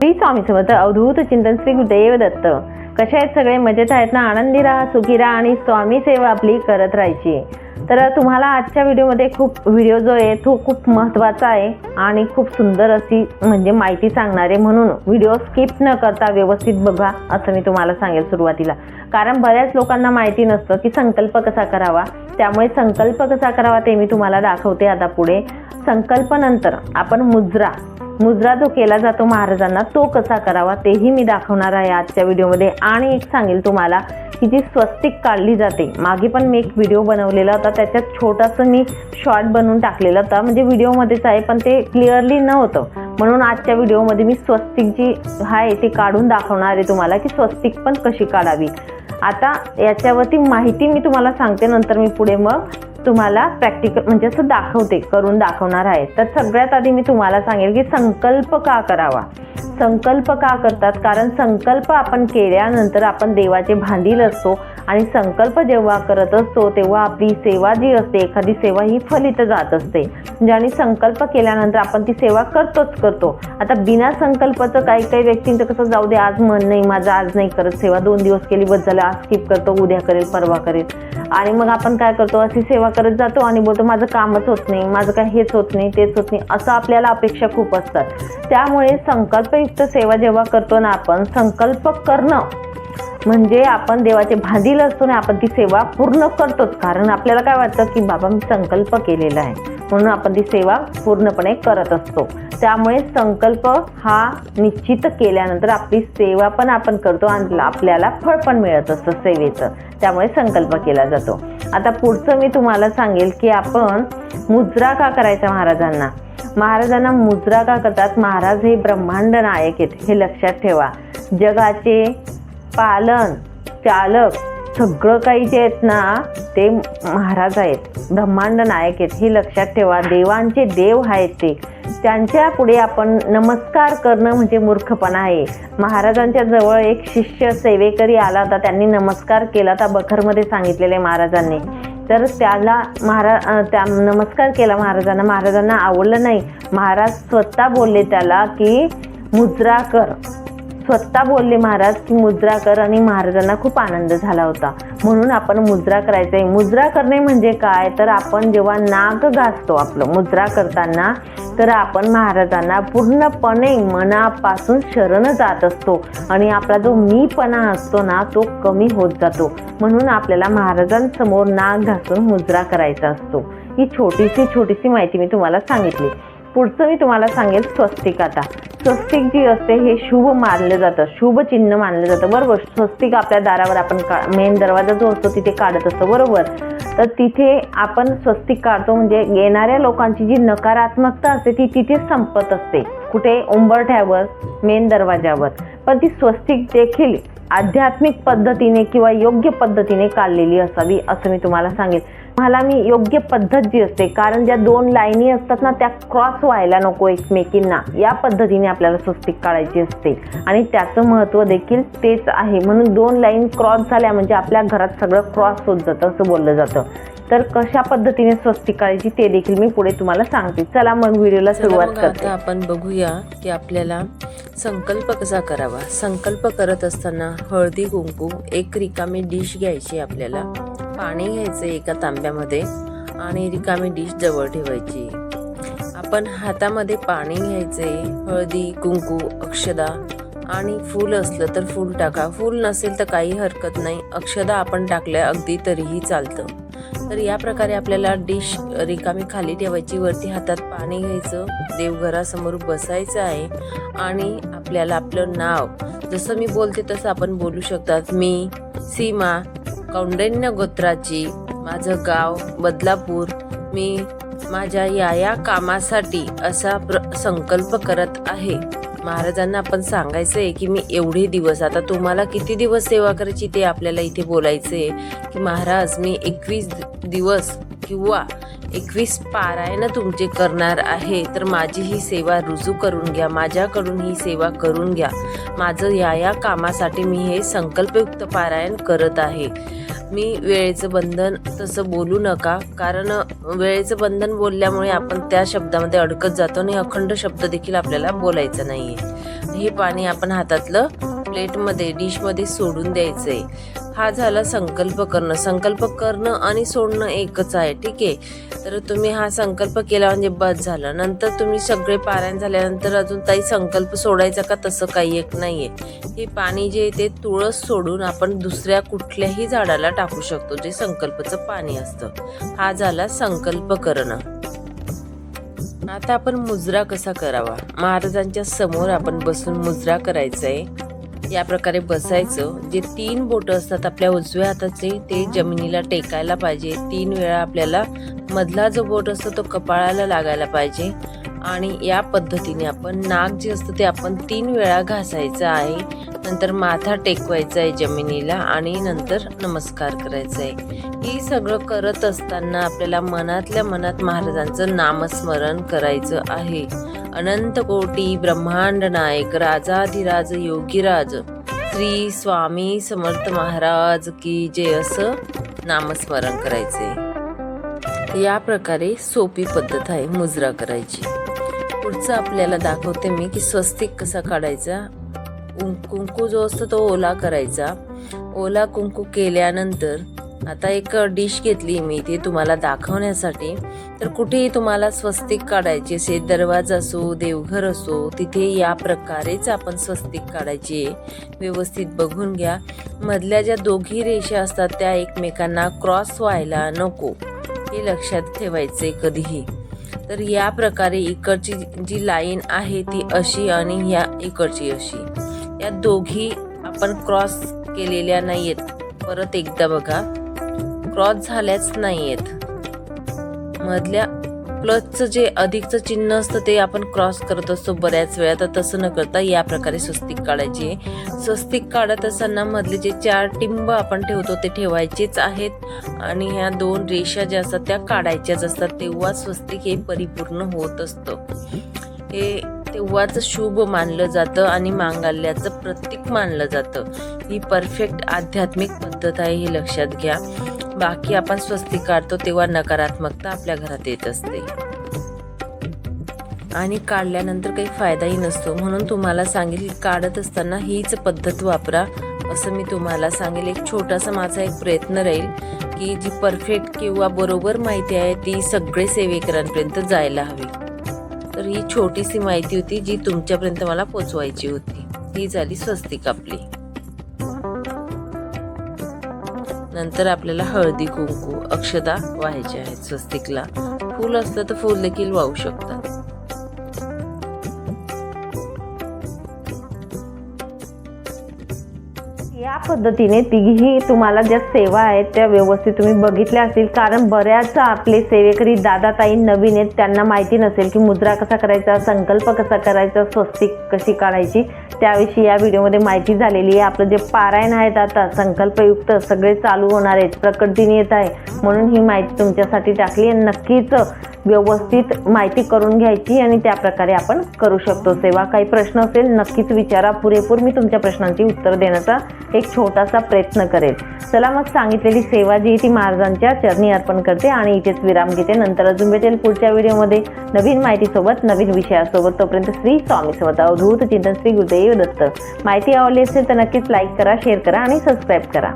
श्री स्वामी समर्थ अवधूत चिंतन श्री गुरुदेव दत्त. कसे आहेत सगळे? मजेत आहेत ना? आनंदी राहा सुखी राहा आणि स्वामी सेवा आपली करत राहायची. तर तुम्हाला आजच्या व्हिडिओमध्ये खूप व्हिडिओ जो आहे तो खूप महत्त्वाचा आहे आणि खूप सुंदर अशी म्हणजे माहिती सांगणारे म्हणून व्हिडिओ स्किप न करता व्यवस्थित बघा असं मी तुम्हाला सांगेल सुरुवातीला. कारण बऱ्याच लोकांना माहिती नसतं की संकल्प कसा करावा. त्यामुळे संकल्प कसा करावा ते मी तुम्हाला दाखवते आता पुढे. संकल्पनंतर आपण मुजरा. मुद्रा जो केला जातो महाराजांना तो कसा करावा तेही मी दाखवणार आहे आजच्या व्हिडिओमध्ये. आणि एक सांगेल तुम्हाला की जी स्वस्तिक काढली जाते मागे पण मी एक व्हिडिओ बनवलेला होता त्याच्यात छोटासा मी शॉर्ट बनवून टाकलेला होता. म्हणजे व्हिडिओमध्येच आहे पण ते क्लिअरली नव्हतं. म्हणून आजच्या व्हिडिओमध्ये मी स्वस्तिक जी आहे ती काढून दाखवणार आहे तुम्हाला की स्वस्तिक पण कशी काढावी. आता याच्यावरती माहिती मी तुम्हाला सांगते नंतर मी पुढे मग तुम्हाला प्रॅक्टिकल म्हणजे असं दाखवते करून दाखवणार आहे. तर सगळ्यात आधी मी तुम्हाला सांगेल की संकल्प का करावा? संकल्प का करतात? कारण संकल्प आपण केल्यानंतर आपण देवाचे भांडील असतो आणि संकल्प जेव्हा करत असतो तेव्हा आपली सेवा जी असते एखादी सेवा ही फलित जात असते. म्हणजे आणि संकल्प केल्यानंतर आपण ती सेवा करतोच करतो. आता बिना संकल्पाचं काही काही व्यक्तींचं कसं जाऊ दे आज मन नाही माझं आज नाही करत सेवा दोन दिवस केली बस झालं आज स्किप करतो उद्या करेल परवा करेल. आणि मग आपण काय करतो अशी सेवा करत जातो आणि बोलतो माझं कामच होत नाही माझं काय हेच होत नाही तेच होत नाही. असं आपल्याला अपेक्षा खूप असतात. त्यामुळे संकल्पयुक्त सेवा जेव्हा करतो ना आपण संकल्प करणं म्हणजे आपण देवाचे भांडील असतो आणि आपण ती सेवा पूर्ण करतोच. कारण आपल्याला काय वाटतं की बाबा मी संकल्प केलेला आहे. म्हणून आपण ती सेवा पूर्णपणे करत असतो. त्यामुळे संकल्प हा निश्चित केल्यानंतर आपली सेवा पण आपण करतो आणि आपल्याला फळ पण मिळत असतं सेवेचं. त्यामुळे संकल्प केला जातो. आता पुढचं मी तुम्हाला सांगेल की आपण मुद्रा का करायचा महाराजांना? महाराजांना मुद्रा का करतात? महाराज हे ब्रह्मांड नायक आहेत. हे लक्षात ठेवा. जगाचे पालन चालक सगळं काही जे आहेत ना ते महाराज आहेत ब्रह्मांड नायक आहेत हे लक्षात ठेवा. देवांचे देव आहेत ते. त्यांच्या पुढे आपण नमस्कार करणं म्हणजे मूर्खपणा आहे. महाराजांच्या जवळ एक शिष्य सेवेकरी आला होता त्यांनी नमस्कार केला होता बखरमध्ये सांगितलेले महाराजांनी. तर त्याला महाराज त्या नमस्कार केला महाराजांना. महाराजांना आवडलं नाही. महाराज स्वतः बोलले त्याला की मुजरा कर. स्वतः बोलले महाराज की मुद्रा कर आणि महाराजांना खूप आनंद झाला होता. म्हणून आपण मुद्रा करायचं आहे. मुद्रा करणे म्हणजे काय? तर आपण जेव्हा नाक घासतो आपलं मुद्रा करताना तर आपण महाराजांना पूर्णपणे मनापासून शरण जात असतो. आणि आपला जो मीपणा असतो ना तो कमी होत जातो. म्हणून आपल्याला महाराजांसमोर नाक घासून मुद्रा करायचा असतो. ही छोटीशी छोटीशी माहिती मी तुम्हाला सांगितली. पुढचं मी तुम्हाला सांगेल स्वस्तिक आता. स्वस्तिक जी असते हे शुभ मानलं जातं. शुभ चिन्ह मानलं जातं. बरोबर? स्वस्तिक आपल्या दारावर आपण का मेन दरवाजा जो असतो तिथे काढत असतो. बरोबर? तर तिथे आपण स्वस्तिक काढतो. म्हणजे येणाऱ्या लोकांची जी नकारात्मकता असते ती तिथेच संपत असते. कुठे? उंबरठ्यावर मेन दरवाजावर. पण ती स्वस्तिक देखील आध्यात्मिक पद्धतीने किंवा योग्य पद्धतीने काढलेली असावी असं मी तुम्हाला सांगेन. मला मी योग्य पद्धत जी असते कारण ज्या दोन लाईनी असतात ना त्या क्रॉस व्हायला नको एकमेकींना. या पद्धतीने आपल्याला स्वस्तिक काढायची असते. आणि त्याचं महत्त्व देखील तेच आहे. म्हणून दोन लाईन क्रॉस झाल्या म्हणजे आपल्या घरात सगळं क्रॉस होत जातं असं बोललं जातं. तर कशा पद्धतीने स्वस्तिक काढायची ते देखील मी पुढे तुम्हाला सांगते. चला मग व्हिडिओला सुरुवात करते. आपण बघूया की आपल्याला संकल्प कसा करावा? संकल्प करत असताना हळदी कुंकू एक रिकामी डिश घ्यायची आपल्याला. पाणी घ्यायचं एका तांब्यामध्ये आणि रिकामी डिश जवळ ठेवायची. आपण हातामध्ये पाणी घ्यायचे हळदी कुंकू अक्षदा आणि फूल असलं तर फूल टाका. फूल नसेल तर काही हरकत नाही. अक्षदा आपण टाकल्या अगदी तरीही चालतं. तर या प्रकारे आपल्याला डिश रिकामी खाली ठेवायची वरती हातात पाणी घ्यायचं देवघरासमोर बसायचं आहे. आणि आपल्याला आपलं नाव जसं मी बोलते तसं आपण बोलू शकतात. मी सीमा कौंडण्य गोत्राची माझं गाव बदलापूर. मी माझ्या या या कामासाठी असा प्र संकल्प करत आहे. महाराजांना आपण सांगायचं आहे की मी एवढे दिवस आता तुम्हाला किती दिवस सेवा करायची ते आपल्याला इथे बोलायचं आहे की महाराज मी एकवीस दिवस किंवा एकवीस पारायण तुमचे करणार आहे तर माझी ही सेवा रुजू करून घ्या माझ्याकडून ही सेवा करून घ्या. माझं या या कामासाठी मी हे संकल्पयुक्त पारायण करत आहे. मी वेळेचं बंधन तसं बोलू नका. कारण वेळेचं बंधन बोलल्यामुळे आपण त्या शब्दामध्ये अडकत जातो आणि अखंड शब्द देखील आपल्याला बोलायचा नाही आहे हे पाणी आपण हातातलं प्लेटमध्ये डिशमध्ये सोडून द्यायचं आहे हा झाला संकल्प करणं. संकल्प करणं आणि सोडणं एकच आहे ठीक आहे? तर तुम्ही हा संकल्प केला म्हणजे बस झालं. नंतर तुम्ही सगळे पारायण झाल्यानंतर अजून काही संकल्प सोडायचा का तसं काही एक नाही आहे हे पाणी जे आहे ते तुळस सोडून आपण दुसऱ्या कुठल्याही झाडाला टाकू शकतो जे संकल्पचं पाणी असतं. हा झाला संकल्प करणं. आता आपण मुजरा कसा करावा? महाराजांच्या समोर आपण बसून मुजरा करायचा आहे या प्रकारे बसायचं. जे तीन बोटं असतात आपल्या उजव्या हाताचे ते जमिनीला टेकायला पाहिजे. तीन वेळा आपल्याला मधला जो बोट असतो तो कपाळाला लागायला पाहिजे. आणि या पद्धतीने आपण नाक जे असतं ते आपण तीन वेळा घासायचं आहे. नंतर माथा टेकवायचा आहे जमिनीला आणि नंतर नमस्कार करायचा आहे. ही सगळं करत असताना आपल्याला मनातल्या मनात महाराजांचं नामस्मरण करायचं आहे. अनंत कोटी ब्रह्मांड नायक राजाधिराज योगीराज श्री स्वामी समर्थ महाराज की जय असं नामस्मरण करायचे. या प्रकारे सोपी पद्धत आहे मुजरा करायची. पुढचं आपल्याला दाखवते मी की स्वस्तिक कसा काढायचा. कुंकू जो असतो तो ओला करायचा. ओला कुंकू केल्यानंतर आता एक डिश घेतली मी ती तुम्हाला दाखवण्यासाठी. तर कुठेही तुम्हाला स्वस्तिक काढायची असेल दरवाजा असो देवघर असो तिथे या प्रकारेच आपण स्वस्तिक काढायची आहे. व्यवस्थित बघून घ्या. मधल्या ज्या दोघी रेषा असतात त्या एकमेकांना क्रॉस व्हायला नको. हे लक्षात ठेवायचे कधीही. तर या प्रकारे इकडची जी लाईन आहे ती अशी आणि ह्या इकडची अशी. या दोघी आपण क्रॉस केलेल्या नाहीयेत. परत एकदा बघा. क्रॉस झाल्याच नाहीयेत. मधल्या प्लसचं जे अधिकचं चिन्ह असतं ते आपण क्रॉस करत असतो बऱ्याच वेळा. तर तसं न करता या प्रकारे स्वस्तिक काढायची स्वस्तिक काढत असताना मधले जे चार टिंब आपण ठेवतो ते ठेवायचेच आहेत. आणि ह्या दोन रेषा ज्या असतात त्या काढायच्याच असतात. तेव्हा स्वस्तिक हे परिपूर्ण होत असतं. हे तेव्हाच शुभ मानलं जातं आणि मांगल्याचं प्रतीक मानलं जातं. ही परफेक्ट आध्यात्मिक पद्धत आहे हे लक्षात घ्या. बाकी आपण स्वस्ती काढतो तेव्हा नकारात्मकता आपल्या घरात येत असते. आणि काढल्यानंतर काही फायदाही नसतो. म्हणून तुम्हाला सांगेल काढत असताना हीच पद्धत वापरा. असं मी तुम्हाला सांगेल. एक छोटासा माझा एक प्रयत्न राहील की जी परफेक्ट किंवा बरोबर माहिती आहे ती सगळे सेवेकरांपर्यंत जायला हवी. तर ही छोटीशी माहिती होती जी तुमच्यापर्यंत मला पोचवायची होती. ही झाली स्वस्तिक आपली. नंतर आपल्याला हळदी कुंकू अक्षदा व्हायचे आहेत. स्वस्तिकला फूल असलं तर फूल देखील वाहू शकतात. या पद्धतीने तिघीही तुम्हाला ज्या सेवा आहेत त्या व्यवस्थित तुम्ही बघितल्या असतील. कारण बऱ्याच आपले सेवेकरी दादाताई नवीन आहेत. त्यांना माहिती नसेल की मुद्रा कसा करायचा संकल्प कसा करायचा स्वस्तिक कशी काढायची. त्याविषयी या व्हिडिओमध्ये माहिती झालेली आहे. आपलं जे पारायण आहेत आता संकल्पयुक्त सगळे चालू होणार आहेत. प्रकट दिन येत आहे. म्हणून ही माहिती तुमच्यासाठी टाकली आणि नक्कीच व्यवस्थित माहिती करून घ्यायची आणि त्या प्रकारे आपण करू शकतो सेवा. काही प्रश्न असेल नक्कीच विचारा. पुरेपूर मी तुमच्या प्रश्नांची उत्तर देण्याचा एक छोटासा प्रयत्न करेल. चला मग सांगितलेली सेवा जी ती महाराजांच्या चरणी अर्पण करते आणि इथेच विराम घेते. नंतर अजून भेटेल पुढच्या व्हिडिओमध्ये. नवीन माहितीसोबत नवीन विषयासोबत. तोपर्यंत श्री स्वामी सोबत अवधूत चिंतन श्री गुरुदेव दत्त. माहिती आवडली असेल तर नक्कीच लाईक करा शेअर करा आणि सबस्क्राईब करा.